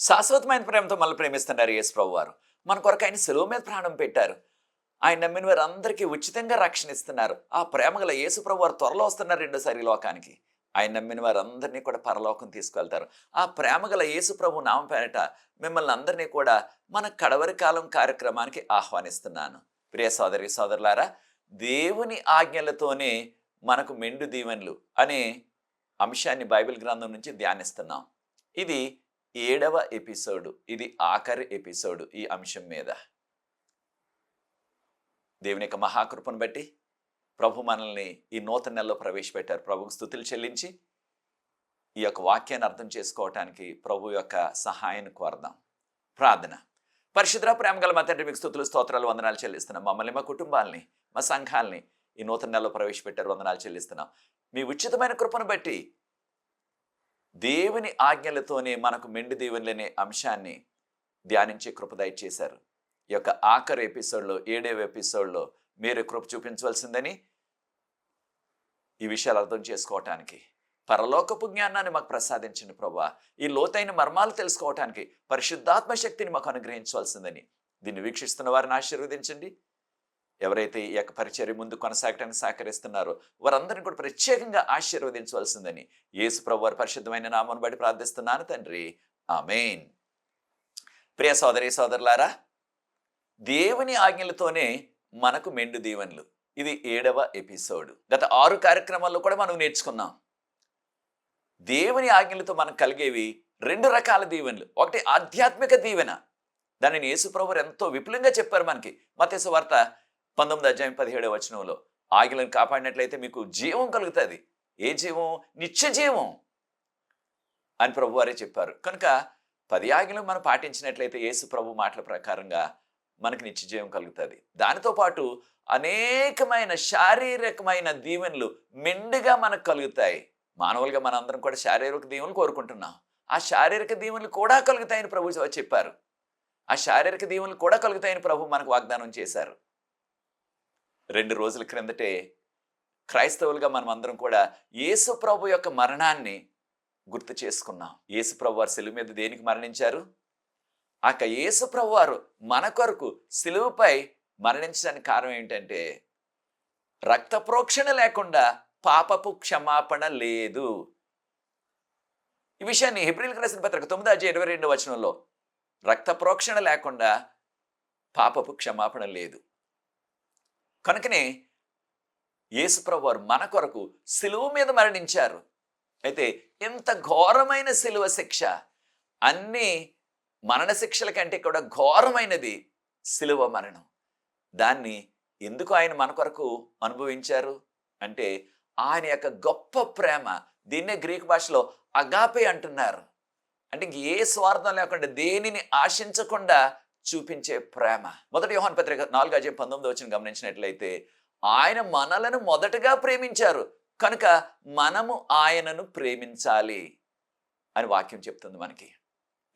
శాశ్వతమైన ప్రేమతో మళ్ళీ ప్రేమిస్తున్నారు యేసు ప్రభు వారు. మన కొరకు ఆయన సెలవు మీద ప్రాణం పెట్టారు. ఆయన నమ్మిన వారు అందరికీ ఉచితంగా రక్షణ ఇస్తున్నారు. ఆ ప్రేమ గల యేసు ప్రభు వారు త్వరలో వస్తున్నారు రెండోసారి లోకానికి. ఆయన నమ్మిన వారందరినీ కూడా పరలోకం తీసుకెళ్తారు. ఆ ప్రేమ గల యేసు ప్రభు నామ పేరట మిమ్మల్ని అందరినీ కూడా మన కడవరి కాలం కార్యక్రమానికి ఆహ్వానిస్తున్నాను. ప్రియ సోదరి సోదరులారా దేవుని ఆజ్ఞలతోనే మనకు మెండు దీవెనలు అనే అంశాన్ని బైబిల్ గ్రంథం నుంచి ధ్యానిస్తున్నాం. ఇది ఏడవ ఎపిసోడు. ఇది ఆఖరి ఎపిసోడు ఈ అంశం మీద. దేవుని యొక్క మహాకృపను బట్టి ప్రభు మనల్ని ఈ నూతన నెలలో ప్రవేశపెట్టారు. ప్రభుకు స్థుతులు చెల్లించి ఈ యొక్క వాక్యాన్ని అర్థం చేసుకోవటానికి ప్రభు యొక్క సహాయాన్ని కోరదాం. ప్రార్థన. పరిశుద్ర ప్రేమగల మా తండ్రి మీకు స్థుతులు స్తోత్రాలు వందనాలు చెల్లిస్తున్నాం. మమ్మల్ని మా కుటుంబాలని మా సంఘాలని ఈ నూతన నెలలో ప్రవేశపెట్టారు. వందనాలు చెల్లిస్తున్నాం. మీ ఉచితమైన కృపను బట్టి దేవుని ఆజ్ఞలతోనే మనకు మెండు దేవునిలనే అంశాన్ని ధ్యానించే కృప చేశారు ఈ యొక్క ఆఖరి ఎపిసోడ్లో ఏడవ ఎపిసోడ్లో మీరు కృప చూపించవలసిందని ఈ విషయాలు అర్థం చేసుకోవటానికి పరలోకపు జ్ఞానాన్ని మాకు ప్రసాదించండి ప్రభా. ఈ లోతైన మర్మాలు తెలుసుకోవటానికి పరిశుద్ధాత్మ శక్తిని మాకు అనుగ్రహించవలసిందని దీన్ని వీక్షిస్తున్న వారిని ఆశీర్వదించండి. ఎవరైతే ఈ యొక్క పరిచర్య ముందు కొనసాగటానికి సహకరిస్తున్నారో వారందరిని కూడా ప్రత్యేకంగా ఆశీర్వదించవలసిందని యేసు ప్రభు వారి పరిశుద్ధమైన నామను బట్టి ప్రార్థిస్తున్నాను తండ్రి. ఆమెన్. ప్రియ సోదరి సోదరులారా దేవుని ఆజ్ఞలతోనే మనకు మెండు దీవెనలు. ఇది ఏడవ ఎపిసోడ్. గత ఆరు కార్యక్రమాల్లో కూడా మనం నేర్చుకున్నాం. దేవుని ఆజ్ఞలతో మనకు కలిగేవి రెండు రకాల దీవెనలు. ఒకటి ఆధ్యాత్మిక దీవెన. దానిని యేసుప్రభు ఎంతో విపులంగా చెప్పారు మనకి. మతేసు వార్త పంతొమ్మిది అధ్యాయం పదిహేడవ వచనంలో ఆగిలను కాపాడినట్లయితే మీకు జీవం కలుగుతుంది. ఏ జీవం? నిత్య జీవం అని ప్రభువారే చెప్పారు. కనుక పది ఆజ్ఞలు మనం పాటించినట్లయితే యేసు ప్రభు మాటల ప్రకారంగా మనకి నిత్య జీవం కలుగుతుంది. దానితో పాటు అనేకమైన శారీరకమైన దీవెనలు మెండుగా మనకు కలుగుతాయి. మానవులుగా మనందరం కూడా శారీరక దీవెనలు కోరుకుంటున్నాం. ఆ శారీరక దీవెనలు కూడా కలుగుతాయని ప్రభు చెప్పారు. ఆ శారీరక దీవెనలు కూడా కలుగుతాయని ప్రభు మనకు వాగ్దానం చేశారు. రెండు రోజుల క్రిందటే క్రైస్తవులుగా మనం అందరం కూడా యేసు ప్రభు యొక్క మరణాన్ని గుర్తు చేసుకున్నాం. యేసు ప్రభు వారు సెలువు మీద దేనికి మరణించారు? ఆ యొక్క యేసు ప్రభు వారు మన కొరకు సిలువుపై మరణించడానికి కారణం ఏంటంటే రక్త ప్రోక్షణ లేకుండా పాపపు క్షమాపణ లేదు. ఈ విషయాన్ని హిబ్రిల్ రాసిన పత్రిక తొమ్మిది అధ్యాయ ఇరవై రెండు వచనంలో రక్త ప్రోక్షణ లేకుండా పాపపు క్షమాపణ లేదు. కనుకనే యేసుప్రభు వారు మన కొరకు సిలువ మీద మరణించారు. అయితే ఎంత ఘోరమైన సిలువ శిక్ష. అన్ని మరణ శిక్షల కంటే కూడా ఘోరమైనది సిలువ మరణం. దాన్ని ఎందుకు ఆయన మన కొరకు అనుభవించారు? అంటే ఆయన యొక్క గొప్ప ప్రేమ దీన్నే గ్రీక్ భాషలో అగాపే అంటున్నారు. అంటే ఇంక ఏ స్వార్థం లేకుండా దేనిని ఆశించకుండా చూపించే ప్రేమ. మొదటి యోహాన్ పత్రిక నాలుగు అజయం పంతొమ్మిది వచ్చిన గమనించినట్లయితే ఆయన మనలను మొదటగా ప్రేమించారు. కనుక మనము ఆయనను ప్రేమించాలి అని వాక్యం చెప్తుంది మనకి.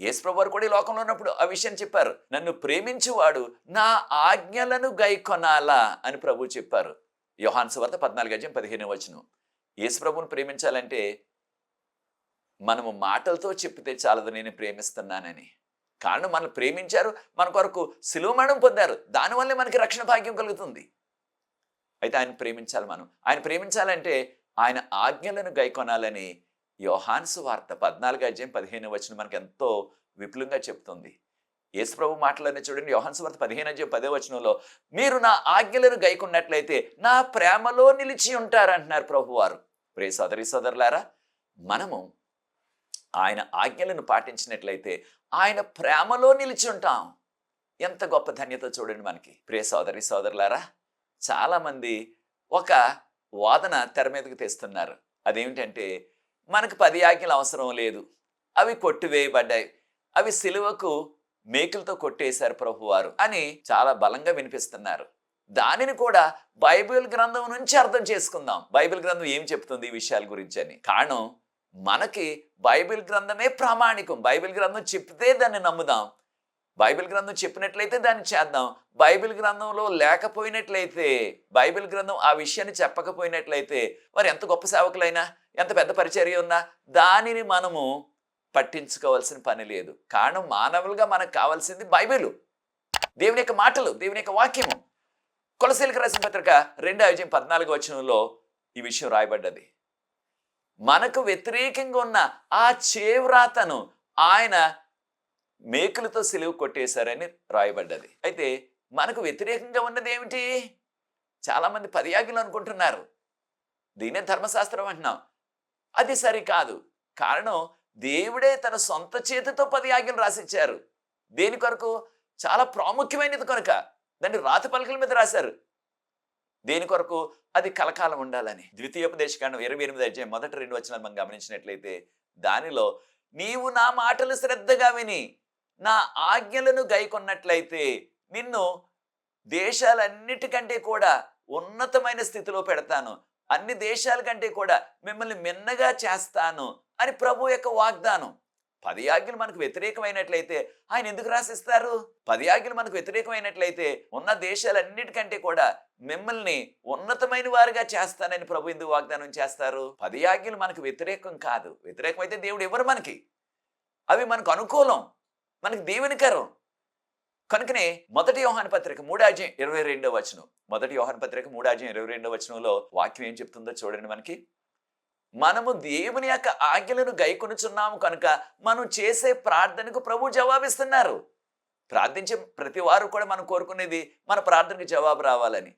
యేసుప్రభువారు కూడా ఈ లోకంలో ఉన్నప్పుడు ఆ విషయం చెప్పారు. నన్ను ప్రేమించువాడు నా ఆజ్ఞలను గైకొనాలా అని ప్రభు చెప్పారు. యోహాన్ సువార్త పద్నాలుగు అజయం పదిహేను వచనం. యేసుప్రభుని ప్రేమించాలంటే మనము మాటలతో చెప్పితే చాలదు నేను ప్రేమిస్తున్నానని. కారణం మనల్ని ప్రేమించారు మన కొరకు సిలువమరణం పొందారు. దానివల్లే మనకి రక్షణ భాగ్యం కలుగుతుంది. అయితే ఆయన ప్రేమించాలి మనం. ఆయన ప్రేమించాలంటే ఆయన ఆజ్ఞలను గైకొనాలని యోహాన్సు వార్త పద్నాలుగు అధ్యాయం పదిహేను వచ్చిన మనకు ఎంతో విపులంగా చెప్తుంది. యేసుప్రభు మాటలనే చూడండి. యోహాన్సు వార్త పదిహేను అధ్యాయం పదే వచనంలో మీరు నా ఆజ్ఞలను గైకున్నట్లయితే నా ప్రేమలో నిలిచి ఉంటారంటున్నారు ప్రభువారు. ప్రే సోదరి సోదరులారా మనము ఆయన ఆజ్ఞలను పాటించినట్లయితే ఆయన ప్రేమలో నిలిచి ఉంటాం. ఎంత గొప్ప ధన్యత చూడండి మనకి. ప్రియ సోదరి సోదరులారా చాలామంది ఒక వాదన తెర మీదకు తెస్తున్నారు. అదేమిటంటే మనకు పది ఆజ్ఞలు అవసరం లేదు. అవి కొట్టివేయబడ్డాయి. అవి సిలువకు మేకులతో కొట్టేశారు ప్రభువారు అని చాలా బలంగా వినిపిస్తున్నారు. దానిని కూడా బైబిల్ గ్రంథం నుంచి అర్థం చేసుకుందాం. బైబిల్ గ్రంథం ఏం చెప్తుంది ఈ విషయాల గురించి అని. కారణం మనకి బైబిల్ గ్రంథమే ప్రామాణికం. బైబిల్ గ్రంథం చెప్తే దాన్ని నమ్ముదాం. బైబిల్ గ్రంథం చెప్పినట్లయితే దాన్ని చేద్దాం. బైబిల్ గ్రంథంలో లేకపోయినట్లయితే బైబిల్ గ్రంథం ఆ విషయాన్ని చెప్పకపోయినట్లయితే మరి ఎంత గొప్ప సేవకులైనా ఎంత పెద్ద పరిచర్య ఉన్నా దానిని మనము పట్టించుకోవాల్సిన పని లేదు. కారణం మానవులుగా మనకు కావాల్సింది బైబిల్. దేవుని యొక్క మాటలు దేవుని యొక్క వాక్యము. కొలసీలకు రాసిన పత్రిక రెండో అధ్యాయం పద్నాలుగు వచనంలో ఈ విషయం రాయబడ్డది. మనకు వ్యతిరేకంగా ఉన్న ఆ చేవ్రాతను ఆయన మేకులతో సిలువు కొట్టేశారని రాయబడ్డది. అయితే మనకు వ్యతిరేకంగా ఉన్నది ఏమిటి? చాలామంది పర్యాగులు అనుకుంటున్నారు. దీనే ధర్మశాస్త్రం అంటున్నాం. అది సరికాదు. కారణం దేవుడే తన సొంత చేతితో పది ఆజ్ఞలు రాసిచ్చారు. దేని కొరకు? చాలా ప్రాముఖ్యమైనది కనుక. దాన్ని రాతి పలకల మీద రాశారు. దేని కొరకు? అది కలకాలం ఉండాలని. ద్వితీయోపదేశకాండం ఇరవై ఎనిమిది అధ్యాయం మొదటి రెండు వచ్చిన మనం గమనించినట్లయితే దానిలో నీవు నా మాటలు శ్రద్ధగా విని నా ఆజ్ఞలను గైకొన్నట్లయితే నిన్ను దేశాలన్నిటికంటే కూడా ఉన్నతమైన స్థితిలో పెడతాను. అన్ని దేశాల కంటే కూడా మిమ్మల్ని మిన్నగా చేస్తాను అని ప్రభు యొక్క వాగ్దానం. పది ఆజ్ఞలు మనకు వ్యతిరేకమైనట్లయితే ఆయన ఎందుకు రాసిస్తారు? పది ఆజ్ఞలు మనకు వ్యతిరేకమైనట్లయితే ఉన్న దేశాలన్నిటికంటే కూడా మిమ్మల్ని ఉన్నతమైన వారిగా చేస్తానని ప్రభు ఎందుకు వాగ్దానం చేస్తారు? పది ఆజ్ఞలు మనకు వ్యతిరేకం కాదు. వ్యతిరేకమైతే దేవుడు ఎవరు మనకి. అవి మనకు అనుకూలం. మనకి దేవునికరం. కనుకనే మొదటి యోహాన్ పత్రిక మూడాజ్యం ఇరవై రెండో వచనం. మొదటి యోహాన్ పత్రిక మూడాజ్యం ఇరవై రెండో వచనంలో వాక్యం ఏం చెప్తుందో చూడండి మనకి. మనము దేవుని యొక్క ఆజ్ఞలను గైకొనుచున్నాము కనుక మనం చేసే ప్రార్థనకు ప్రభు జవాబిస్తున్నారు. ప్రార్థించే ప్రతి వారు కూడా మనం కోరుకునేది మన ప్రార్థనకు జవాబు రావాలని.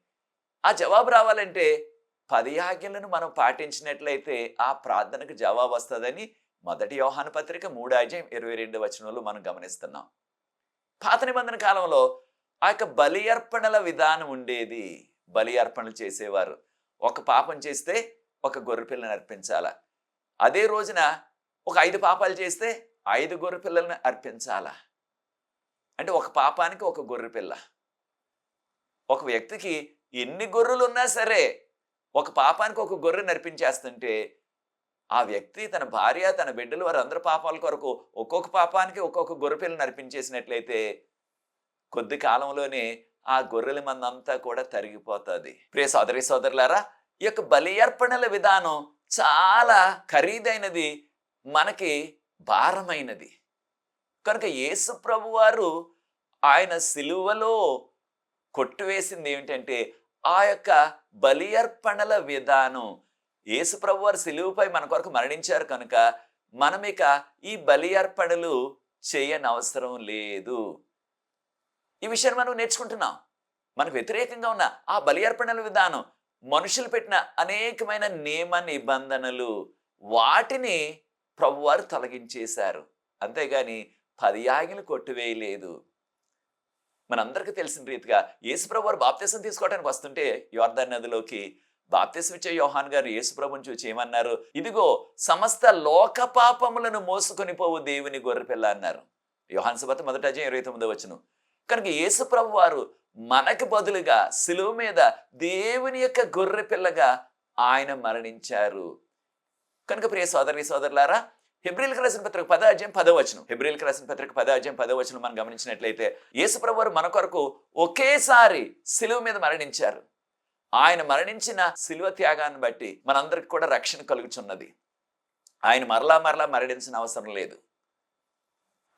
ఆ జవాబు రావాలంటే పది ఆజ్ఞలను మనం పాటించినట్లయితే ఆ ప్రార్థనకు జవాబు వస్తుందని మొదటి యోహాన పత్రిక మూడాజ్యం ఇరవై రెండు వచనంలో మనం గమనిస్తున్నాం. పాత నిబంధన కాలంలో ఆ యొక్క బలి అర్పణల విధానం ఉండేది. బలి అర్పణలు చేసేవారు. ఒక పాపం చేస్తే ఒక గొర్రెపిల్లని అర్పించాలా? అదే రోజున ఒక ఐదు పాపాలు చేస్తే ఐదు గొర్రెపిల్లలను అర్పించాలా? అంటే ఒక పాపానికి ఒక గొర్రెపిల్ల ఒక వ్యక్తికి ఎన్ని గొర్రెలు ఉన్నా సరే ఒక పాపానికి ఒక గొర్రెని అర్పించేస్తుంటే ఆ వ్యక్తి తన భార్య తన బిడ్డలు వారు అందరి పాపాల కొరకు ఒక్కొక్క పాపానికి ఒక్కొక్క గొర్రెపిల్లని అర్పించేసినట్లయితే కొద్ది కాలంలోనే ఆ గొర్రెల మందంతా కూడా తరిగిపోతుంది. ప్రియ సోదరి సోదరులారా ఈ యొక్క బలి అర్పణల విధానం చాలా ఖరీదైనది మనకి భారమైనది. కనుక యేసు ప్రభు వారు ఆయన సిలువలో కొట్టువేసింది ఏమిటంటే ఆ యొక్క బలి అర్పణల విధానం. యేసు ప్రభు వారు సిలువుపై మన కొరకు మరణించారు కనుక మనం ఇక ఈ బలి అర్పణలు చేయని అవసరం లేదు. ఈ విషయాన్ని మనం నేర్చుకుంటున్నాం. మనకు వ్యతిరేకంగా ఉన్న ఆ బలి అర్పణల విధానం మనుషులు పెట్టిన అనేకమైన నియమ నిబంధనలు వాటిని ప్రభువారు తొలగించేశారు. అంతేగాని పది ఆగిలు కొట్టివేయలేదు. మనందరికీ తెలిసిన రీతిగా యేసుప్రభు వారు బాప్తీసం తీసుకోవడానికి వస్తుంటే యోర్ధన్ నదిలోకి బాప్తీసం ఇచ్చే యోహాన్ గారు యేసుప్రభుని చూచి ఏమన్నారు? ఇదిగో సమస్త లోక పాపములను మోసుకొని పోవు దేవుని గొర్రెపిల్ల అన్నారు. యోహాన్ సుబత మొదట అజయం ఇరవై తొమ్మిదో వచ్చును కనుక యేసుప్రభు వారు మనకు బదులుగా సిలువ మీద దేవుని యొక్క గొర్రె పిల్లగా ఆయన మరణించారు. కనుక ప్రియ సోదరి సోదరులారా హెబ్రిల్కి రాసిన పత్రిక పదాజ్యం పదవచనం హెబ్రిల్కి రాసిన పత్రిక పదాజ్యం పదవచనం మనం గమనించినట్లయితే యేసుప్రభు వారు మన కొరకు ఒకేసారి సిలువ మీద మరణించారు. ఆయన మరణించిన సిలువ త్యాగాన్ని బట్టి మనందరికి కూడా రక్షణ కలుగుచున్నది. ఆయన మరలా మరలా మరణించిన అవసరం లేదు.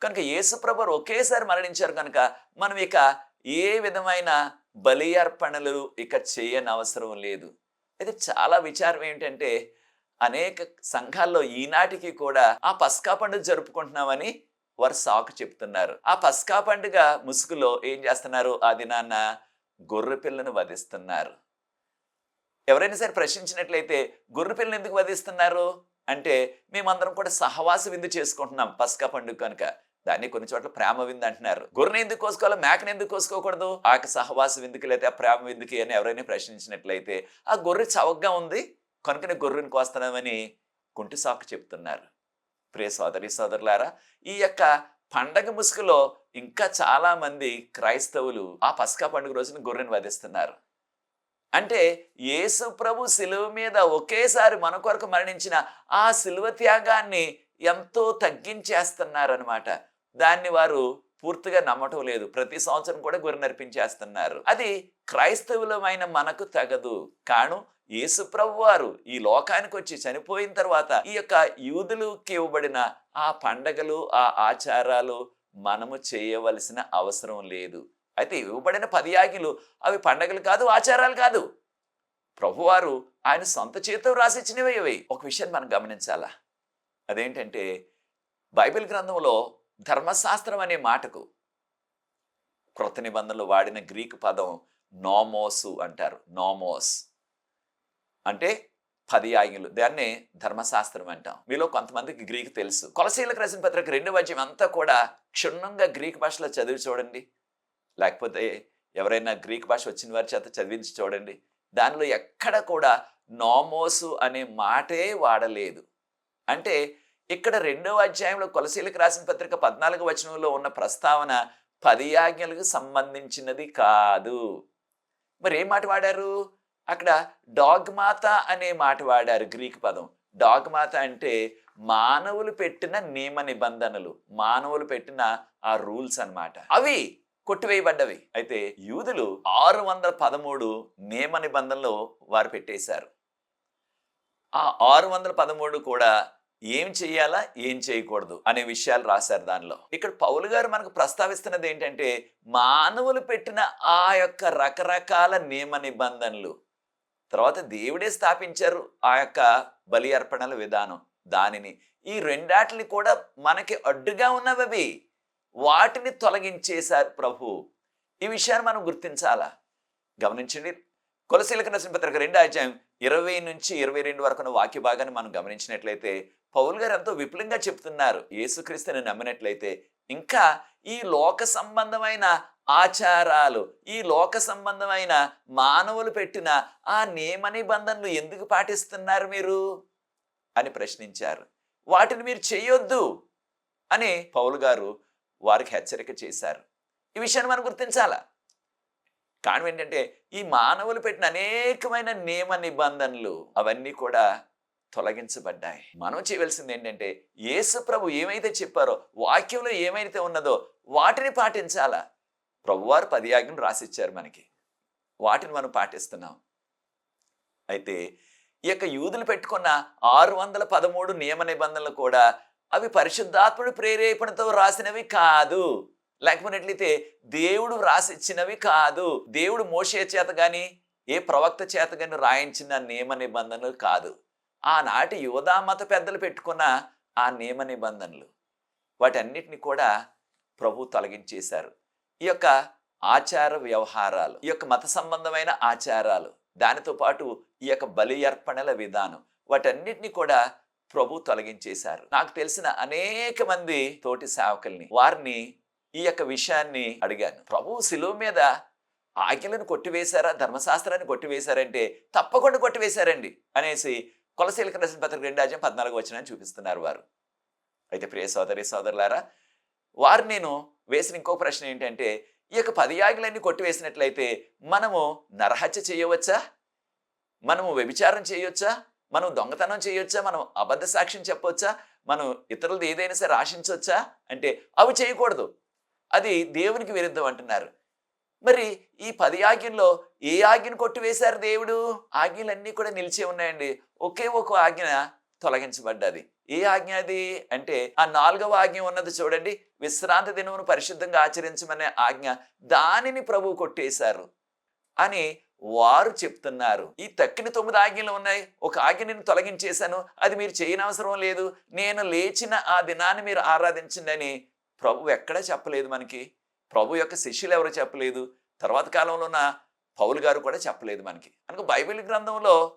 కనుక యేసుప్రభు ఒకేసారి మరణించారు కనుక మనం ఇక ఏ విధమైన బలి అర్పణలు ఇక చేయని అవసరం లేదు. అయితే చాలా విచారం ఏంటంటే అనేక సంఘాల్లో ఈనాటికి కూడా ఆ పస్కా పండుగ జరుపుకుంటున్నామని వారు సాకు చెప్తున్నారు. ఆ పస్కా పండుగ ముసుగులో ఏం చేస్తున్నారు? ఆ దినాన్న గొర్రె పిల్లను వధిస్తున్నారు. ఎవరైనా సరే ప్రశ్నించినట్లయితే గొర్రె పిల్లని ఎందుకు వధిస్తున్నారు? అంటే మేమందరం కూడా సహవాస విందు చేసుకుంటున్నాం పస్కా పండుగ కనుక. దాన్ని కొన్ని చోట్ల ప్రేమ విందు అంటున్నారు. గొర్రెని ఎందుకు కోసుకోవాలి మేకని ఎందుకు కోసుకోకూడదు? ఆ సహవాస విందుకి ఆ ప్రేమ విందుకి అని ఎవరైనా ప్రశ్నించినట్లయితే ఆ గొర్రె చవకగా ఉంది కనుకనే గొర్రెని కోస్తున్నామని కుంటి సాకు చెప్తున్నారు. ప్రియ సోదరి సోదరులారా ఈ యొక్క పండగ ముసుగులో ఇంకా చాలా మంది క్రైస్తవులు ఆ పస్కా పండుగ రోజున గొర్రెని వధిస్తున్నారు. అంటే యేసు ప్రభు సిలువ మీద ఒకేసారి మన కొరకు మరణించిన ఆ సిలువ త్యాగాన్ని ఎంతో తగ్గించేస్తున్నారనమాట దాన్ని వారు పూర్తిగా నమ్మటం లేదు. ప్రతి సంవత్సరం కూడా గురి నర్పించేస్తున్నారు. అది క్రైస్తవులమైన మనకు తగదు. కాను యేసుప్రభు వారు ఈ లోకానికి వచ్చి చనిపోయిన తర్వాత ఈ యొక్క యూదులకి ఇవ్వబడిన ఆ పండగలు ఆ ఆచారాలు మనము చేయవలసిన అవసరం లేదు. అయితే ఇవ్వబడిన పది అవి పండగలు కాదు ఆచారాలు కాదు. ప్రభువారు ఆయన సొంత చేతితో రాసిచ్చినవి ఇవి ఒక విషయాన్ని మనం గమనించాలా? అదేంటంటే బైబిల్ గ్రంథంలో ధర్మశాస్త్రం అనే మాటకు క్రొత్త నిబంధనలు వాడిన గ్రీకు పదం నోమోసు అంటారు. నోమోస్. అంటే పది ఆజ్ఞలు. దాన్నే ధర్మశాస్త్రం అంటాం. మీలో కొంతమందికి గ్రీకు తెలుసు. కొలసీలకు రాసిన పత్రిక రెండు వద్యం అంతా కూడా క్షుణ్ణంగా గ్రీక్ భాషలో చదివి చూడండి. లేకపోతే ఎవరైనా గ్రీక్ భాష వచ్చిన వారి చేత చదివించి చూడండి. దానిలో ఎక్కడ కూడా నోమోసు అనే మాటే వాడలేదు. అంటే ఇక్కడ రెండవ అధ్యాయంలో కొలసీలకు రాసిన పత్రిక పద్నాలుగు వచనంలో ఉన్న ప్రస్తావన పది ఆజ్ఞలకు సంబంధించినది కాదు. మరి ఏం మాట వాడారు? అక్కడ డాగ్మాత అనే మాట వాడారు గ్రీక్ పదం. డాగ్మాత అంటే మానవులు పెట్టిన నియమ నిబంధనలు మానవులు పెట్టిన ఆ రూల్స్ అన్నమాట. అవి కొట్టివేయబడ్డవి. అయితే యూదులు ఆరు వందల పదమూడు నియమ నిబంధనలు వారు పెట్టేశారు. ఆ ఆరు వందల పదమూడు కూడా ఏం చేయాలా ఏం చేయకూడదు అనే విషయాలు రాశారు దానిలో. ఇక్కడ పౌలు గారు మనకు ప్రస్తావిస్తున్నది ఏంటంటే మానవులు పెట్టిన ఆ యొక్క రకరకాల నియమ నిబంధనలు. తర్వాత దేవుడే స్థాపించారు ఆ యొక్క బలి అర్పణల విధానం దానిని. ఈ రెండాటిని కూడా మనకి అడ్డుగా ఉన్నవి వాటిని తొలగించేశారు ప్రభు. ఈ విషయాన్ని మనం గుర్తించాలా? గమనించండి. కొలసీలకు నసిన పత్రిక రెండు అధ్యాయం ఇరవై నుంచి ఇరవై రెండు వరకు ఉన్న వాక్య భాగాన్ని మనం గమనించినట్లయితే పౌల్ గారు ఎంతో విపులంగా చెప్తున్నారు యేసుక్రీస్తుని నమ్మినట్లయితే. ఇంకా ఈ లోక సంబంధమైన ఆచారాలు ఈ లోక సంబంధమైన మానవులు పెట్టిన ఆ నియమ నిబంధనలు ఎందుకు పాటిస్తున్నారు మీరు? అని ప్రశ్నించారు. వాటిని మీరు చేయొద్దు అని పౌలు గారు వారికి హెచ్చరిక చేశారు. ఈ విషయాన్ని మనం గుర్తించాలా? కారణం ఏంటంటే ఈ మానవులు పెట్టిన అనేకమైన నియమ నిబంధనలు అవన్నీ కూడా తొలగించబడ్డాయి. మనం చేయవలసింది ఏంటంటే యేసు ప్రభు ఏమైతే చెప్పారో వాక్యంలో ఏమైతే ఉన్నదో వాటిని పాటించాలా? ప్రభువారు పది ఆజ్ఞలు రాసిచ్చారు మనకి. వాటిని మనం పాటిస్తున్నాం. అయితే ఈ యొక్క యూదులు పెట్టుకున్న ఆరు వందల పదమూడు నియమ నిబంధనలు కూడా అవి పరిశుద్ధాత్ముడు ప్రేరేపణతో రాసినవి కాదు. లేకపోయినట్లయితే దేవుడు రాసిచ్చినవి కాదు. దేవుడు మోసే చేత గాని ఏ ప్రవక్త చేత గాని రాయించిన నియమ నిబంధనలు కాదు. ఆనాటి యువదా మత పెద్దలు పెట్టుకున్న ఆ నియమ నిబంధనలు. వాటన్నిటిని కూడా ప్రభు తొలగించేశారు. ఈ యొక్క ఆచార వ్యవహారాలు ఈ యొక్క మత సంబంధమైన ఆచారాలు దానితో పాటు ఈ యొక్క బలి అర్పణల విధానం వాటన్నిటిని కూడా ప్రభు తొలగించేశారు. నాకు తెలిసిన అనేక మంది తోటి సేవకుల్ని వారిని ఈ యొక్క విషయాన్ని అడిగాను. ప్రభు శిలువ మీద ఆజ్ఞలను కొట్టివేశారా? ధర్మశాస్త్రాన్ని కొట్టివేశారంటే తప్పకుండా కొట్టివేశారండి అనేసి కొలసీలకు రసిన పత్రిక రెండు అధ్యాయం పద్నాలుగు వచ్చిన చూపిస్తున్నారు వారు. అయితే ప్రియ సోదరి సోదరులారా వారు నేను వేసిన ఇంకో ప్రశ్న ఏంటంటే ఈ యొక్క పది ఆజ్ఞలన్నీ కొట్టివేసినట్లయితే మనము నరహత్య చేయవచ్చా? మనము వ్యభిచారం చేయొచ్చా? మనం దొంగతనం చేయొచ్చా? మనం అబద్ధ సాక్ష్యం చెప్పొచ్చా? మనం ఇతరులది ఏదైనా సరే ఆశించవచ్చా అంటే అవి చేయకూడదు. అది దేవునికి విరుద్ధం అంటున్నారు. మరి ఈ పది ఆజ్ఞల్లో ఏ ఆజ్ఞను కొట్టివేశారు దేవుడు? ఆజ్ఞలన్నీ కూడా నిలిచే ఉన్నాయండి. ఒకే ఒక ఆజ్ఞ తొలగించబడ్డది. ఏ ఆజ్ఞ అది? అంటే ఆ నాలుగవ ఆజ్ఞ ఉన్నది చూడండి. విశ్రాంతి దినమును పరిశుద్ధంగా ఆచరించమనే ఆజ్ఞ. దానిని ప్రభువు కొట్టేశారు అని వారు చెప్తున్నారు. ఈ తక్కిన తొమ్మిది ఆజ్ఞలు ఉన్నాయి. ఒక ఆజ్ఞ నేను తొలగించేశాను. అది మీరు చేయనవసరం లేదు. నేను లేచిన ఆ దినాన్ని మీరు ఆరాధించండి అని ప్రభు ఎక్కడా చెప్పలేదు మనకి. ప్రభు యొక్క శిష్యులు ఎవరు చెప్పలేదు. తర్వాత కాలంలో ఉన్న పౌలు గారు కూడా చెప్పలేదు మనకి. కనుక బైబిల్ గ్రంథంలో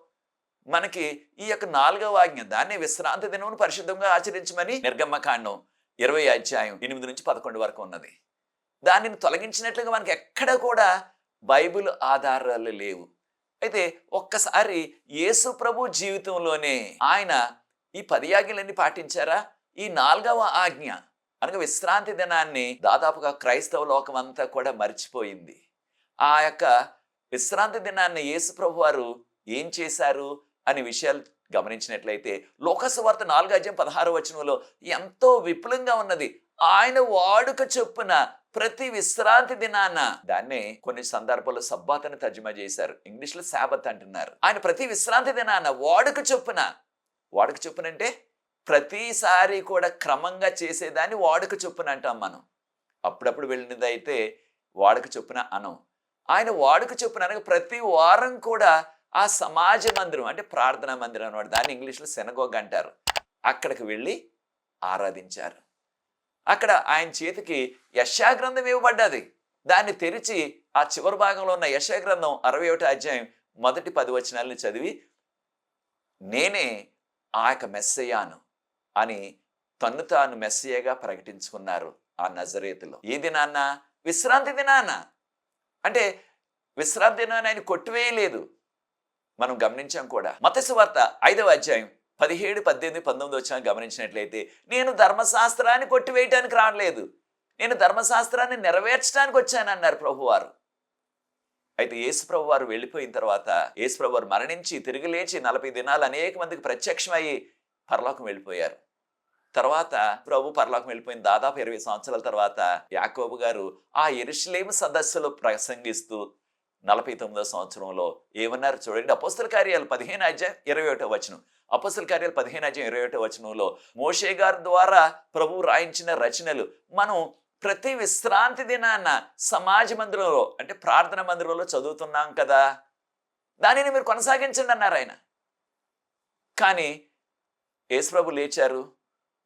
మనకి ఈ యొక్క నాలుగవ ఆజ్ఞ దాన్ని విశ్రాంతి దినమును పరిశుద్ధంగా ఆచరించమని నిర్గమ్మకాండం ఇరవై అధ్యాయం ఎనిమిది నుంచి పదకొండు వరకు ఉన్నది. దానిని తొలగించినట్లుగా మనకి ఎక్కడ కూడా బైబిల్ ఆధారాలు లేవు. అయితే ఒక్కసారి యేసు ప్రభు జీవితంలోనే ఆయన ఈ పది ఆజ్ఞలన్నీ పాటించారా? ఈ నాలుగవ ఆజ్ఞ అనగా విశ్రాంతి దినాన్ని దాదాపుగా క్రైస్తవ లోకం అంతా కూడా మర్చిపోయింది. ఆ యొక్క విశ్రాంతి దినాన్ని యేసుప్రభు వారు ఏం చేశారు అనే విషయాలు గమనించినట్లయితే లోకసువార్త నాలుగు అధ్యాయం పదహారు వచనంలో ఎంతో విపులంగా ఉన్నది. ఆయన వాడుక చొప్పున ప్రతి విశ్రాంతి దినాన దాన్ని కొన్ని సందర్భాల్లో సబ్బాత్ అని తర్జుమా చేశారు. ఇంగ్లీష్లో శాబత్ అంటున్నారు. ఆయన ప్రతి విశ్రాంతి దినాన వాడుక చొప్పున వాడుక చొప్పున అంటే ప్రతిసారి కూడా క్రమంగా చేసేదాన్ని వాడుక చొప్పున అంటాం మనం. అప్పుడప్పుడు వెళ్ళినది అయితే వాడుక చొప్పున అనం ఆయన వాడుక చొప్పున అనగా ప్రతి వారం కూడా ఆ సమాజ మందిరం అంటే ప్రార్థనా మందిరం అనమాట దాన్ని ఇంగ్లీష్లో సెనగోగ్ అంటారు. అక్కడికి వెళ్ళి ఆరాధించారు. అక్కడ ఆయన చేతికి యశాగ్రంథం ఇవ్వబడ్డది. దాన్ని తెరిచి ఆ చివరి భాగంలో ఉన్న యశాగ్రంథం అరవై ఒకటి అధ్యాయం మొదటి పది వచనాలను చదివి నేనే ఆ యొక్క మెస్సయ్యాను. అని తన్ను తాను మెస్సయ్యగా ప్రకటించుకున్నారు ఆ నజరేతులో. ఏ దినాన్న విశ్రాంతి దినాన అంటే విశ్రాంతి దినాన్ని ఆయన కొట్టివేయలేదు. మనం గమనించాం కూడా. మతసు వార్త ఐదవ అధ్యాయం పదిహేడు పద్దెనిమిది పంతొమ్మిది వచ్చిన గమనించినట్లయితే నేను ధర్మశాస్త్రాన్ని కొట్టివేయటానికి రావట్లేదు. నేను ధర్మశాస్త్రాన్ని నెరవేర్చడానికి వచ్చానన్నారు ప్రభువారు. అయితే యేసు ప్రభు వారు వెళ్ళిపోయిన తర్వాత యేసు ప్రభు వారు మరణించి తిరిగి లేచి నలభై దినాలు అనేక మందికి ప్రత్యక్షమయ్యి పరలోకం వెళ్ళిపోయారు. తర్వాత ప్రభు పరలోకం వెళ్ళిపోయిన దాదాపు ఇరవై సంవత్సరాల తర్వాత యాకోబు గారు ఆ ఎరుషులేం సదస్సులో ప్రసంగిస్తూ నలభై తొమ్మిదో సంవత్సరంలో ఏమన్నారు చూడండి అపోస్తుల కార్యాలు పదిహేను అధ్యాయం ఇరవై ఒకటో వచనం. అపోస్తుల కార్యాలు పదిహేను అధ్యాయం ఇరవై ఒకటో వచనంలో మోషే గారి ద్వారా ప్రభు రాయించిన రచనలు మనం ప్రతి విశ్రాంతి దినాన్న సమాజ మందిరంలో అంటే ప్రార్థన మందిరంలో చదువుతున్నాం కదా. దానిని మీరు కొనసాగించండి అన్నారు ఆయన. కానీ యేసుప్రభు లేచారు.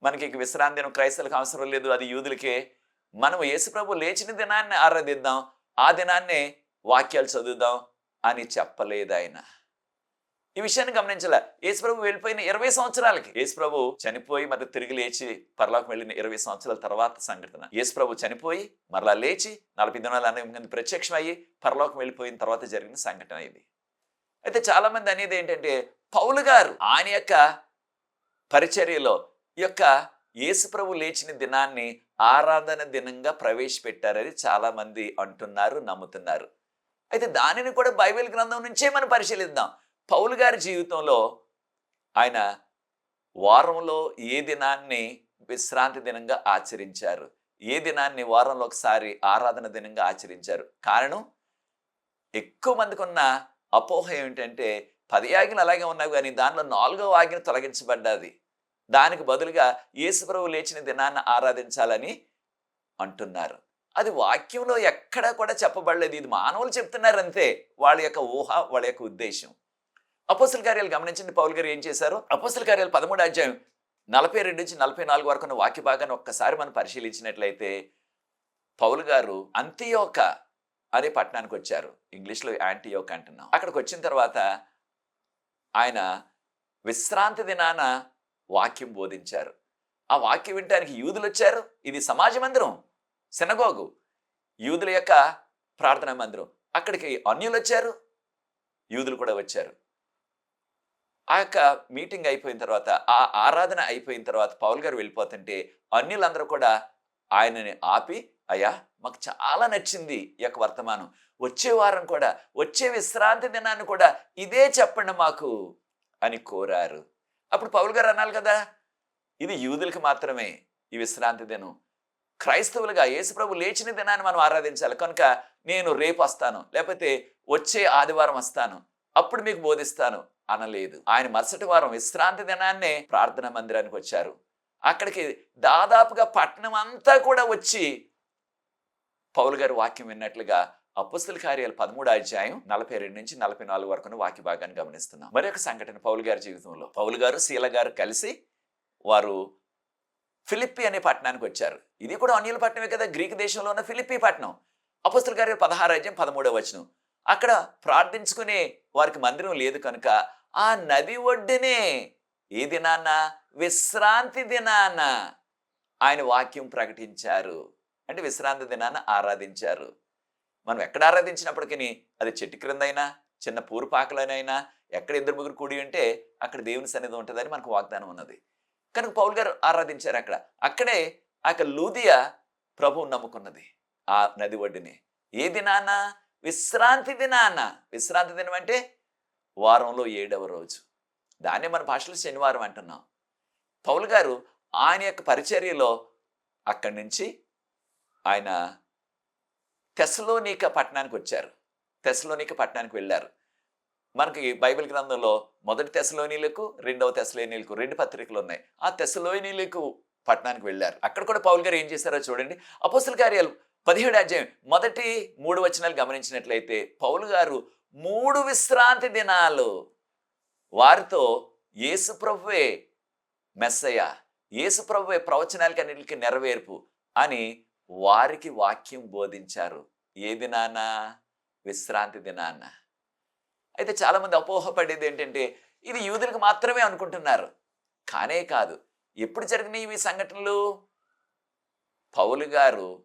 మనకి ఇక విశ్రాంతి దినం క్రైస్తవులకు అవసరం లేదు. అది యూదులకే. మనం యేసుప్రభు లేచిన దినాన్ని ఆరాధిద్దాం. ఆ దినాన్నే వాక్యాలు చదువుదాం అని చెప్పలేదు ఆయన. ఈ విషయాన్ని గమనించాల. యేసుప్రభు వెళ్ళిపోయిన ఇరవై సంవత్సరాలకి. యేసుప్రభు చనిపోయి మరి తిరిగి లేచి పరలోకి వెళ్ళిన ఇరవై సంవత్సరాల తర్వాత సంఘటన. యేసుప్రభు చనిపోయి మరలా లేచి నలభై దినాలు అనేది మంది ప్రత్యక్షమయ్యి పరలోకం వెళ్ళిపోయిన తర్వాత జరిగిన సంఘటన ఇది. అయితే చాలామంది అనేది ఏంటంటే పౌలు గారు ఆయన యొక్క పరిచర్యలో ఈ యొక్క యేసుప్రభు లేచిన దినాన్ని ఆరాధన దినంగా ప్రవేశపెట్టారని చాలామంది అంటున్నారు నమ్ముతున్నారు. అయితే దానిని కూడా బైబిల్ గ్రంథం నుంచే మనం పరిశీలిద్దాం. పౌలు గారి జీవితంలో ఆయన వారంలో ఏ దినాన్ని విశ్రాంతి దినంగా ఆచరించారు? ఏ దినాన్ని వారంలో ఒకసారి ఆరాధన దినంగా ఆచరించారు? కారణం ఎక్కువ మందికి ఉన్న అపోహ ఏమిటంటే పది ఆజ్ఞలు అలాగే ఉన్నావు కానీ దానిలో నాలుగో ఆజ్ఞ తొలగించబడ్డది. దానికి బదులుగా యేసుప్రభు లేచిన దినాన్ని ఆరాధించాలని అంటున్నారు. అది వాక్యంలో ఎక్కడా కూడా చెప్పబడలేదు. ఇది మానవులు చెప్తున్నారు అంతే వాళ్ళ యొక్క ఊహ వాళ్ళ యొక్క ఉద్దేశం. అపోసల కార్యాలు గమనించండి. పౌల్ గారు ఏం చేశారు? అపోసల కార్యాలు పదమూడు అధ్యాయం నలభై రెండు నుంచి నలభై నాలుగు వరకు ఉన్న వాక్య భాగాన్ని ఒక్కసారి మనం పరిశీలించినట్లయితే పౌల్ గారు అంత్యోక అనే పట్టణానికి వచ్చారు. ఇంగ్లీష్లో యాంటీయోక్ అంటున్నాం. అక్కడికి వచ్చిన తర్వాత ఆయన విశ్రాంతి దినాన వాక్యం బోధించారు. ఆ వాక్యం వినటానికి యూదులు వచ్చారు. ఇది సమాజ మందిరం సినగోగు. యూదుల యొక్క ప్రార్థనా మందిరం. అక్కడికి అన్యులు వచ్చారు. యూదులు కూడా వచ్చారు. ఆ యొక్క మీటింగ్ అయిపోయిన తర్వాత ఆ ఆరాధన అయిపోయిన తర్వాత పౌల్ గారు వెళ్ళిపోతుంటే అన్యులందరూ కూడా ఆయనని ఆపి అయ్యా మాకు చాలా నచ్చింది ఈ యొక్క వర్తమానం. వచ్చే వారం కూడా వచ్చే విశ్రాంతి దినాన్ని కూడా ఇదే చెప్పండి మాకు అని కోరారు. అప్పుడు పౌల్ గారు అనాలి కదా ఇది యూదులకు మాత్రమే ఈ విశ్రాంతి దినం. క్రైస్తవులుగా యేసుప్రభు లేచిన దినాన్ని మనం ఆరాధించాలి. కనుక నేను రేపు వస్తాను లేకపోతే వచ్చే ఆదివారం వస్తాను అప్పుడు మీకు బోధిస్తాను అనలేదు. ఆయన మరుసటి వారం విశ్రాంతి దినాన్నే ప్రార్థన మందిరానికి వచ్చారు. అక్కడికి దాదాపుగా పట్టణం అంతా కూడా వచ్చి పౌలు గారు వాక్యం విన్నట్లుగా అపుస్తుల కార్యాలు పదమూడు అధ్యాయం నలభై రెండు నుంచి నలభై నాలుగు వరకు వాక్య భాగాన్ని గమనిస్తున్నాం. మరొక సంఘటన పౌలు గారి జీవితంలో. పౌలు గారు శీల గారు కలిసి వారు ఫిలిప్పి అనే పట్టణానికి వచ్చారు. ఇది కూడా అన్యుల పట్టణమే కదా గ్రీక్ దేశంలో ఉన్న ఫిలిప్పి పట్టణం. అపుస్తుల గారి పదహారు అధ్యాయం పదమూడవ వచనం. అక్కడ ప్రార్థించుకునే వారికి మందిరం లేదు కనుక ఆ నది ఒడ్డునే ఏ దినాన్న విశ్రాంతి దినాన ఆయన వాక్యం ప్రకటించారు. అంటే విశ్రాంతి దినాన ఆరాధించారు. మనం ఎక్కడ ఆరాధించినప్పటికీ అది చెట్టు క్రిందైనా చిన్న పూరుపాకలనైనా ఎక్కడ ఇద్దరు ముగ్గురు కూడి ఉంటే అక్కడ దేవుని సన్నిధి ఉంటుందని మనకు వాగ్దానం ఉన్నది. కనుక పౌల్ గారు ఆరాధించారు అక్కడ. అక్కడే ఆ యొక్క లూదియా ప్రభువు నమ్ముకున్నది ఆ నది ఒడ్డుని. ఏ దినాన? విశ్రాంతి దినాన. విశ్రాంతి దినం అంటే వారంలో ఏడవ రోజు. దాన్ని మన భాషలో శనివారం అంటున్నాం. పౌల్ గారు ఆయన యొక్క పరిచర్యలో అక్కడి నుంచి ఆయన తెసలోనిక పట్టణానికి వచ్చారు. తెసలోనిక పట్టణానికి వెళ్ళారు. మనకి బైబిల్ గ్రంథంలో మొదటి తెసలోనీలకు రెండవ తెసలోనీలకు రెండు పత్రికలు ఉన్నాయి. ఆ తెసలోనీలకు పట్టణానికి వెళ్ళారు. అక్కడ కూడా పౌల్ గారు ఏం చేశారో చూడండి. అపోస్తుల కార్యాలు పదిహేడు అధ్యాయం మొదటి మూడు వచనాలు గమనించినట్లయితే పౌలు గారు మూడు విశ్రాంతి దినాలు వారితో యేసు ప్రభువే మెస్సయ్య యేసు ప్రభువే ప్రవచనాలకి అన్నింటికి నెరవేర్పు అని వారికి వాక్యం బోధించారు. ఏ దినాన? విశ్రాంతి దినాన. అయితే చాలామంది అపోహపడేది ఏంటంటే ఇది యూదులకు మాత్రమే అనుకుంటున్నారు. కానే కాదు ఎప్పుడు జరిగినాయి ఈ సంఘటనలు? పౌలు గారు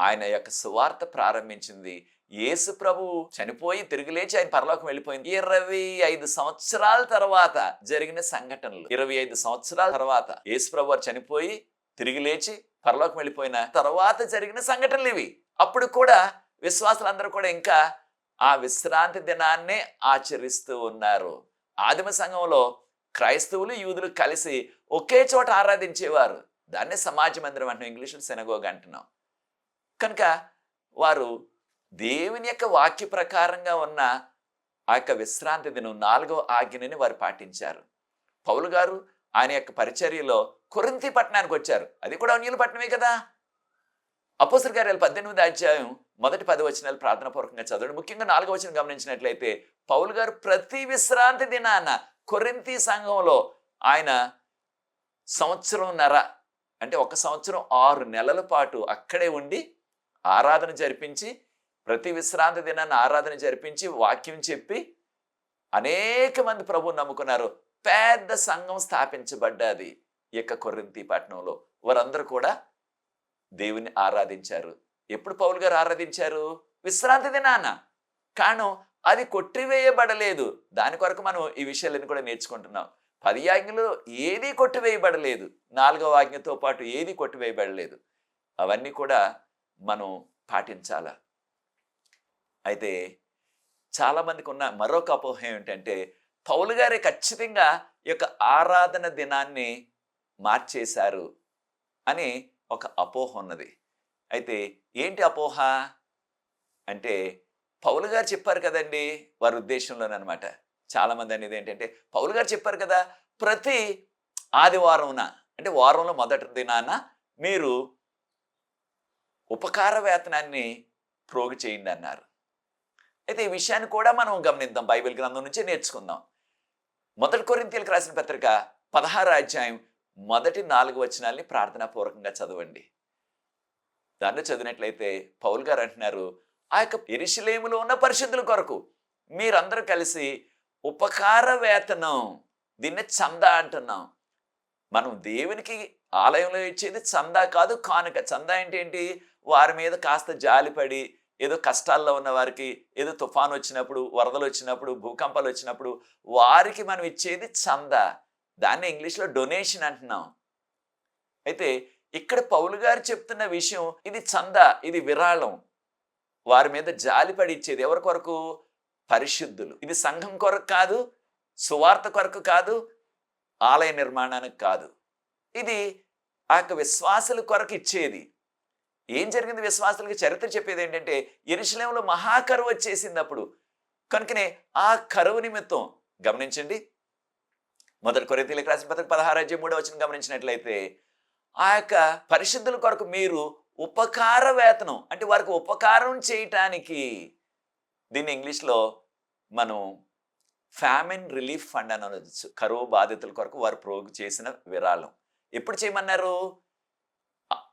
ఆయన యొక్క సువార్త ప్రారంభించింది. యేసు ప్రభు చనిపోయి తిరిగి లేచి ఆయన పరలోకం వెళ్ళిపోయింది. ఇరవై ఐదు సంవత్సరాల తర్వాత జరిగిన సంఘటనలు. ఇరవై ఐదు సంవత్సరాల తర్వాత యేసు ప్రభు వారు చనిపోయి తిరిగి లేచి పరలోకం వెళ్ళిపోయిన తర్వాత జరిగిన సంఘటనలు ఇవి. అప్పుడు కూడా విశ్వాసులందరూ కూడా ఇంకా ఆ విశ్రాంతి దినాన్నే ఆచరిస్తూ ఉన్నారు. ఆదిమ సంఘంలో క్రైస్తవులు యూదులు కలిసి ఒకే చోట ఆరాధించేవారు. దాన్నే సమాజ మందిరం అంటున్నాం ఇంగ్లీష్లో సెనగోగ అంటున్నాం. కనుక వారు దేవుని యొక్క వాక్య ప్రకారంగా ఉన్న ఆ యొక్క విశ్రాంతి దినం నాలుగవ ఆజ్ఞని వారు పాటించారు. పౌలు గారు ఆయన యొక్క పరిచర్యలో కొరింతి పట్టణానికి వచ్చారు. అది కూడా అన్యుల పట్టణమే కదా. గారు కార్యాలు పద్దెనిమిది అధ్యాయం మొదటి పది వచనాలు ప్రార్థన పూర్వకంగా చదవండి. ముఖ్యంగా నాలుగో వచనం గమనించినట్లయితే పౌలు గారు ప్రతి విశ్రాంతి దినాన కొరింతి సంఘంలో ఆయన సంవత్సరంన్నర అంటే ఒక సంవత్సరం ఆరు నెలల పాటు అక్కడే ఉండి ఆరాధన జరిపించి ప్రతి విశ్రాంతి దినాన్ని ఆరాధన జరిపించి వాక్యం చెప్పి అనేక మంది ప్రభువు నమ్ముకున్నారు. పెద్ద సంఘం స్థాపించబడ్డది. ఈ యొక్క కొరింతి పట్టణంలో. వారందరూ కూడా దేవుని ఆరాధించారు. ఎప్పుడు పౌలు గారు ఆరాధించారు? విశ్రాంతి దినాన. కాను అది కొట్టివేయబడలేదు. దాని కొరకు మనం ఈ విషయాలన్నీ కూడా నేర్చుకుంటున్నాం. పది ఆజ్ఞలో ఏది కొట్టివేయబడలేదు. నాలుగవ ఆజ్ఞతో పాటు ఏది కొట్టివేయబడలేదు. అవన్నీ కూడా మనం పాటించాల? అయితే చాలామందికి ఉన్న మరొక అపోహ ఏమిటంటే పౌలు గారే ఖచ్చితంగా ఈ యొక్క ఆరాధన దినాన్ని మార్చేశారు అని ఒక అపోహ ఉన్నది. అయితే ఏంటి అపోహ? అంటే పౌలు గారు చెప్పారు కదండి వారి ఉద్దేశంలోనమాట చాలామంది అనేది ఏంటంటే పౌలు గారు చెప్పారు కదా ప్రతి ఆదివారంన అంటే వారంలో మొదటి దినాన మీరు ఉపకార వేతనాన్ని ప్రోగు చేయండి అన్నారు. అయితే ఈ విషయాన్ని కూడా మనం గమనిద్దాం. బైబిల్ గ్రంథం నుంచే నేర్చుకుందాం. మొదటి కొరింతీలకు రాసిన పత్రిక పదహారు అధ్యాయం మొదటి నాలుగు వచనాల్ని ప్రార్థనాపూర్వకంగా చదవండి. దాన్ని చదివినట్లయితే పౌల్ గారు అంటున్నారు ఆ యొక్క ఎరిశిలేములో ఉన్న పరిశుద్ధుల కొరకు మీరందరూ కలిసి ఉపకార వేతనం దీన్ని చందా అంటున్నాం. మనం దేవునికి ఆలయంలో ఇచ్చేది చందా కాదు కానుక. చందా అంటే ఏంటి? వారి మీద కాస్త జాలిపడి ఏదో కష్టాల్లో ఉన్న వారికి ఏదో తుఫాన్ వచ్చినప్పుడు వరదలు వచ్చినప్పుడు భూకంపాలు వచ్చినప్పుడు వారికి మనం ఇచ్చేది చందా. దాన్ని ఇంగ్లీష్లో డొనేషన్ అంటున్నాం. అయితే ఇక్కడ పౌలు గారు చెప్తున్న విషయం ఇది చందా ఇది విరాళం. వారి మీద జాలిపడి ఇచ్చేది ఎవరి కొరకు? పరిశుద్ధులు. ఇది సంఘం కొరకు కాదు సువార్త కొరకు కాదు ఆలయ నిర్మాణానికి కాదు. ఇది ఆ యొక్క విశ్వాసుల కొరకు ఇచ్చేది. ఏం జరిగింది విశ్వాసులకి? చరిత్ర చెప్పేది ఏంటంటే ఎరుశలంలో మహాకరువు వచ్చేసింది అప్పుడు. కనుకనే ఆ కరువు నిమిత్తం గమనించండి మొదటి కొరింతీలకు రాసిన పత్రిక పదహారు అధ్యాయం మూడో వచ్చిన గమనించినట్లయితే ఆ యొక్క పరిశుద్ధుల కొరకు మీరు ఉపకార వేతనం అంటే వారికి ఉపకారం చేయటానికి దీన్ని ఇంగ్లీష్లో మనం ఫ్యామిన్ రిలీఫ్ ఫండ్ అని అనొచ్చు. కరువు బాధితుల కొరకు వారు ప్రోగు చేసిన విరాళం. ఎప్పుడు చేయమన్నారు?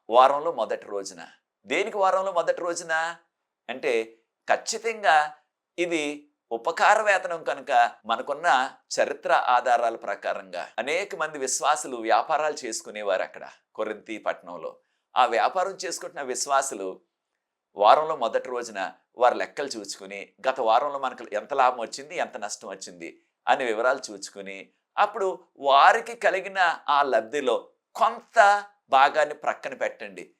వారంలో మొదటి రోజున. దేనికి వారంలో మొదటి రోజున? అంటే ఖచ్చితంగా ఇది ఉపకార వేతనం కనుక మనకున్న చరిత్ర ఆధారాల ప్రకారంగా అనేక మంది విశ్వాసులు వ్యాపారాలు చేసుకునేవారు అక్కడ కొరింతి పట్టణంలో. ఆ వ్యాపారం చేసుకుంటున్న విశ్వాసులు వారంలో మొదటి రోజున వారు లెక్కలు చూచుకుని గత వారంలో మనకు ఎంత లాభం వచ్చింది ఎంత నష్టం వచ్చింది? అనే వివరాలు చూచుకుని అప్పుడు వారికి కలిగిన ఆ లబ్ధిలో కొంత భాగాన్ని ప్రక్కన పెట్టండి.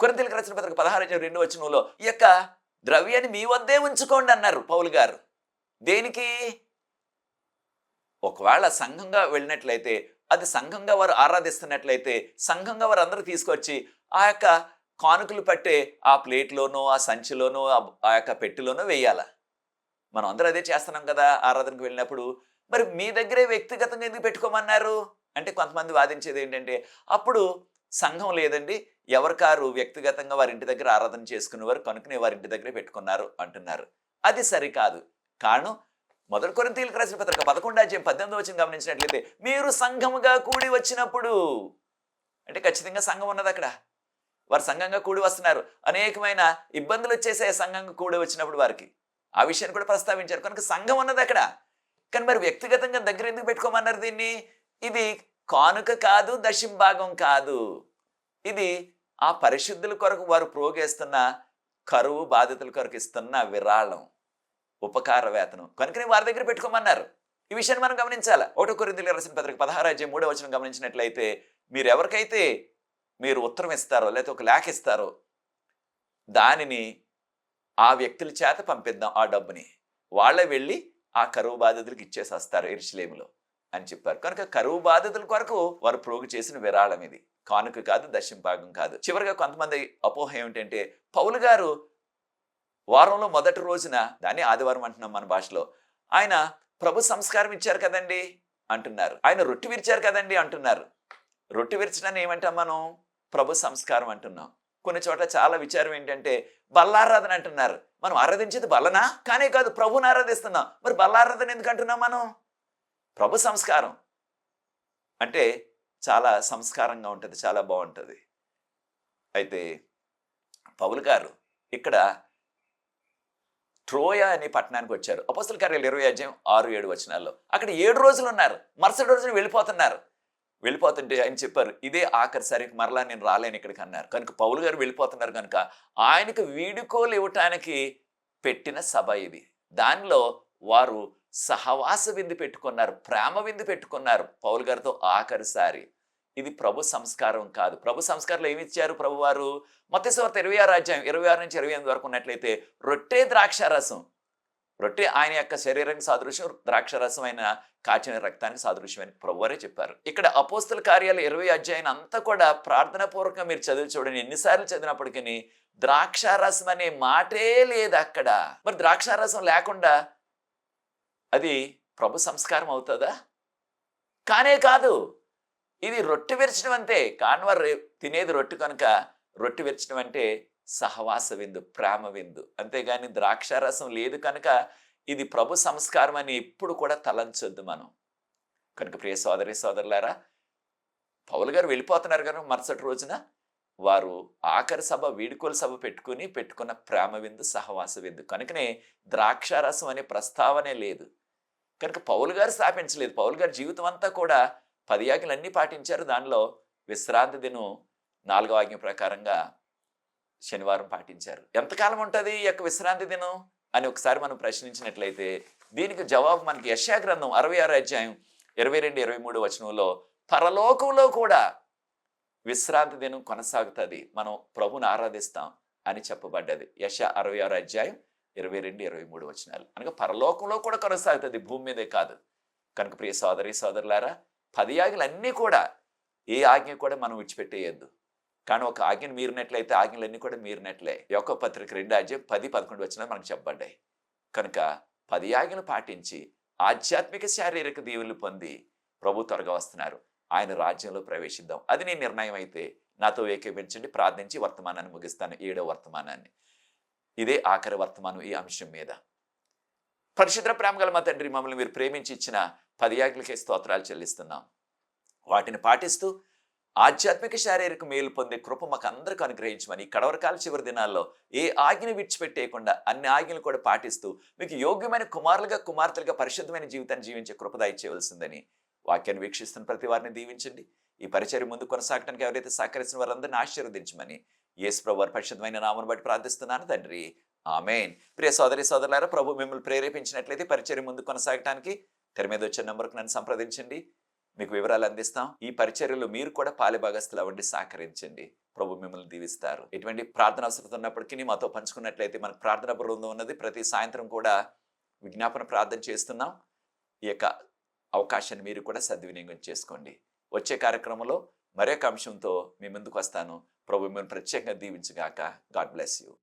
కొరింతలకు రచన పత్రిక పదహారు రెండు వచనంలో ఈ యొక్క ద్రవ్యాన్ని మీ వద్దే ఉంచుకోండి అన్నారు పౌలు గారు. దేనికి? ఒకవేళ సంఘంగా వెళ్ళినట్లయితే అది సంఘంగా వారు ఆరాధిస్తున్నట్లయితే సంఘంగా వారు అందరూ తీసుకొచ్చి ఆ యొక్క కానుకలు పట్టే ఆ ప్లేట్లోనో ఆ సంచిలోనో ఆ- ఆ యొక్క పెట్టిలోనో వేయాల? మనం అందరూ అదే చేస్తున్నాం కదా ఆరాధనకు వెళ్ళినప్పుడు. మరి మీ దగ్గరే వ్యక్తిగతంగా ఎందుకు పెట్టుకోమన్నారు? అంటే కొంతమంది వాదించేది ఏంటంటే అప్పుడు సంఘం లేదండి. ఎవరికారు వ్యక్తిగతంగా వారి ఇంటి దగ్గర ఆరాధన చేసుకునేవారు కనుకనే వారి ఇంటి దగ్గరే పెట్టుకున్నారు అంటున్నారు. అది సరికాదు. కారణం మొదటి కొరింతీలకు రాసిన పత్రిక పదకొండు అధ్యాయం పద్దెనిమిది వచ్చిన గమనించినట్లయితే మీరు సంఘముగా కూడి వచ్చినప్పుడు అంటే ఖచ్చితంగా సంఘం ఉన్నది అక్కడ. వారు సంఘంగా కూడి వస్తున్నారు. అనేకమైన ఇబ్బందులు వచ్చేసే సంఘంగా కూడి వచ్చినప్పుడు వారికి. ఆ విషయాన్ని కూడా ప్రస్తావించారు. కనుక సంఘం ఉన్నది అక్కడ. కానీ మరి వ్యక్తిగతంగా దగ్గర ఎందుకు పెట్టుకోమన్నారు దీన్ని? ఇది కానుక కాదు దశింభాగం కాదు. ఇది ఆ పరిశుద్ధుల కొరకు వారు ప్రోగేస్తున్న కరువు బాధితుల కొరకు ఇస్తున్న విరాళం ఉపకార వేతనం. కనుకనే వారి దగ్గర పెట్టుకోమన్నారు. ఈ విషయాన్ని మనం గమనించాలి? ఒకటో కొరిందులు రాసిన పత్రిక పదహారు మూడో వచ్చిన గమనించినట్లయితే మీరు ఎవరికైతే మీరు ఉత్తరం ఇస్తారో లేకపోతే ఒక లేఖ ఇస్తారో దానిని ఆ వ్యక్తుల చేత పంపిద్దాం ఆ డబ్బుని. వాళ్ళే వెళ్ళి ఆ కరువు బాధితులకు ఇచ్చేసి వస్తారు అని చెప్పారు. కనుక కరువు బాధితుల కొరకు వారు ప్రోగు చేసిన విరాళం ఇది. కానుక కాదు దశంభాగం కాదు. చివరిగా కొంతమంది అపోహ ఏమిటంటే పౌలు గారు వారంలో మొదటి రోజున దాన్ని ఆదివారం అంటున్నాం మన భాషలో ఆయన ప్రభు సంస్కారం ఇచ్చారు కదండి అంటున్నారు. ఆయన రొట్టె విరిచారు కదండి అంటున్నారు. రొట్టె విరచడాన్ని ఏమంటాం మనం? ప్రభు సంస్కారం అంటున్నాం. కొన్ని చోట్ల చాలా విచారం ఏంటంటే బల్లారాధన అంటున్నారు. మనం ఆరాధించేది బల్లనా? కానే కాదు ప్రభుని ఆరాధిస్తున్నాం. మరి బల్లారాధన ఎందుకు అంటున్నాం మనం? ప్రభు సంస్కారం. అంటే చాలా సంస్కారంగా ఉంటుంది చాలా బాగుంటుంది. అయితే పౌలు గారు ఇక్కడ ట్రోయా అనే పట్టణానికి వచ్చారు. అపస్తుల కార్యాలు ఇరవై అధ్యాయం ఆరు ఏడు వచనాల్లో. అక్కడ ఏడు రోజులు ఉన్నారు. మరుసటి రోజున వెళ్ళిపోతున్నారు. వెళ్ళిపోతుంటే ఆయన చెప్పారు ఇదే ఆఖరి సరికి మరలా నేను రాలేను ఇక్కడికి అన్నారు. కనుక పౌలు గారు వెళ్ళిపోతున్నారు కనుక ఆయనకు వీడుకోలు ఇవ్వటానికి పెట్టిన సభ ఇది. దానిలో వారు సహవాస విందు పెట్టుకున్నారు ప్రేమ విందు పెట్టుకున్నారు పౌలు గారితో ఆఖరిసారి. ఇది ప్రభు సంస్కారం కాదు. ప్రభు సంస్కారంలో ఏమి ఇచ్చారు ప్రభు వారు మొత్తేశ్వర్త ఇరవై ఆరు అధ్యాయం ఇరవై ఆరు నుంచి ఇరవై ఎనిమిది వరకు ఉన్నట్లయితే రొట్టె ద్రాక్షారసం రొట్టె ఆయన యొక్క శరీరానికి సాదృశ్యం ద్రాక్షరసం అయిన కాచిన రక్తానికి సాదృశ్యమని ప్రభువారే చెప్పారు. ఇక్కడ అపోస్తుల కార్యాలు ఇరవై అధ్యాయం అంతా కూడా ప్రార్థన పూర్వకంగా మీరు చదివి చూడండి. ఎన్నిసార్లు చదివినప్పటికీ ద్రాక్షారసం అనే మాటే లేదు అక్కడ. మరి ద్రాక్షారసం లేకుండా అది ప్రభు సంస్కారం అవుతుందా? కానే కాదు. ఇది రొట్టె విరచడం అంతే కాన్వర్ తినేది రొట్టె కనుక రొట్టె విరచడం అంటే సహవాస విందు ప్రేమ విందు. అంతేగాని ద్రాక్షారసం లేదు కనుక ఇది ప్రభు సంస్కారం అని ఎప్పుడు కూడా తలంచొద్దు మనం. కనుక ప్రియ సోదరి సోదరులారా పౌలు గారు వెళ్ళిపోతున్నారు కనుక మరుసటి రోజున వారు ఆఖరి సభ వీడుకోలు సభ పెట్టుకుని పెట్టుకున్న ప్రేమ విందు సహవాస విందు. కనుకనే ద్రాక్షారసం అనే ప్రస్తావనే లేదు. కనుక పౌలు గారు స్థాపించలేదు. పౌలు గారి జీవితం అంతా కూడా పది ఆజ్ఞలు అన్నీ పాటించారు. దానిలో విశ్రాంతి దినం నాలుగో ఆజ్ఞ ప్రకారంగా శనివారం పాటించారు. ఎంతకాలం ఉంటుంది ఈ యొక్క విశ్రాంతి దినం అని ఒకసారి మనం ప్రశ్నించినట్లయితే దీనికి జవాబు మనకి యశా గ్రంథం అరవై ఆరు అధ్యాయం ఇరవై రెండు ఇరవై మూడు వచనంలో పరలోకంలో కూడా విశ్రాంతి దినం కొనసాగుతుంది. మనం ప్రభుని ఆరాధిస్తాం అని చెప్పబడ్డది. యశ అరవై ఆరు అధ్యాయం ఇరవై రెండు ఇరవై మూడు వచనాలు. అనగా పరలోకంలో కూడా కొనసాగుతుంది భూమి మీదే కాదు. కనుక ప్రియ సోదరి సోదరులారా పది ఆజ్ఞలు అన్నీ కూడా ఏ ఆజ్ఞ కూడా మనం విడిచిపెట్టేయద్దు. కానీ ఒక ఆజ్ఞను మీరినట్లయితే ఆజ్ఞలన్నీ కూడా మీరినట్లే. యొక్క పత్రిక రెండు అధ్యాయం పది పదకొండు వచ్చినా మనకు చెప్పబడ్డాయి. కనుక పది ఆజ్ఞలు పాటించి ఆధ్యాత్మిక శారీరక దీవులు పొంది ప్రభు త్వరగా వస్తున్నారు. ఆయన రాజ్యంలో ప్రవేశిద్దాం. అది నీ నిర్ణయం అయితే నాతో ఏకీపించండి ప్రార్థించి వర్తమానాన్ని ముగిస్తాను. ఏడో వర్తమానాన్ని. ఇదే ఆఖరి వర్తమానం ఈ అంశం మీద. పరిశుద్ర ప్రేమ గల మా తండ్రి మమ్మల్ని మీరు ప్రేమించి ఇచ్చిన పది స్తోత్రాలు చెల్లిస్తున్నాం. వాటిని పాటిస్తూ ఆధ్యాత్మిక శారీరక మేలు పొందే కృప మాకు అందరికీ అనుగ్రహించమని ఈ కడవరకాల చివరి దినాల్లో ఏ ఆజ్ఞను విడిచిపెట్టేయకుండా అన్ని ఆజ్ఞలు కూడా పాటిస్తూ మీకు యోగ్యమైన కుమారులుగా కుమార్తెలుగా పరిశుద్ధమైన జీవితాన్ని జీవించే కృప దయచేయవలసిందని వాక్యాన్ని వీక్షిస్తున్న ప్రతి వారిని దీవించండి. ఈ పరిచయం ముందు కొనసాగడానికి ఎవరైతే సహకరిస్తున్న వారందరినీ ఆశీర్వదించమని యేసు పరిశుద్ధమైన నామను బట్టి ప్రార్థిస్తున్నాను తండ్రి. ఆమెన్. ప్రియ సోదరి సోదరులారా ప్రభు మిమ్మల్ని ప్రేరేపించినట్లయితే పరిచయం ముందు కొనసాగడానికి తెర మీద వచ్చే నెంబర్కు నన్ను సంప్రదించండి. మీకు వివరాలు అందిస్తాం. ఈ పరిచర్యలో మీరు కూడా పాలిభాగస్తులు అవ్వండి సహకరించండి. ప్రభు మిమ్మల్ని దీవిస్తారు. ఎటువంటి ప్రార్థన అవసరం ఉన్నప్పటికీ మాతో పంచుకున్నట్లయితే మనకు ప్రార్థన బృందం ఉన్నది. ప్రతి సాయంత్రం కూడా విజ్ఞాపన ప్రార్థన చేస్తున్నాం. ఈ యొక్క అవకాశాన్ని మీరు కూడా సద్వినియోగం చేసుకోండి. వచ్చే కార్యక్రమంలో మరొక అంశంతో మీ ముందుకు వస్తాను ప్రభు మిమ్మల్ని ప్రత్యేకంగా దీవించగాక. God bless you.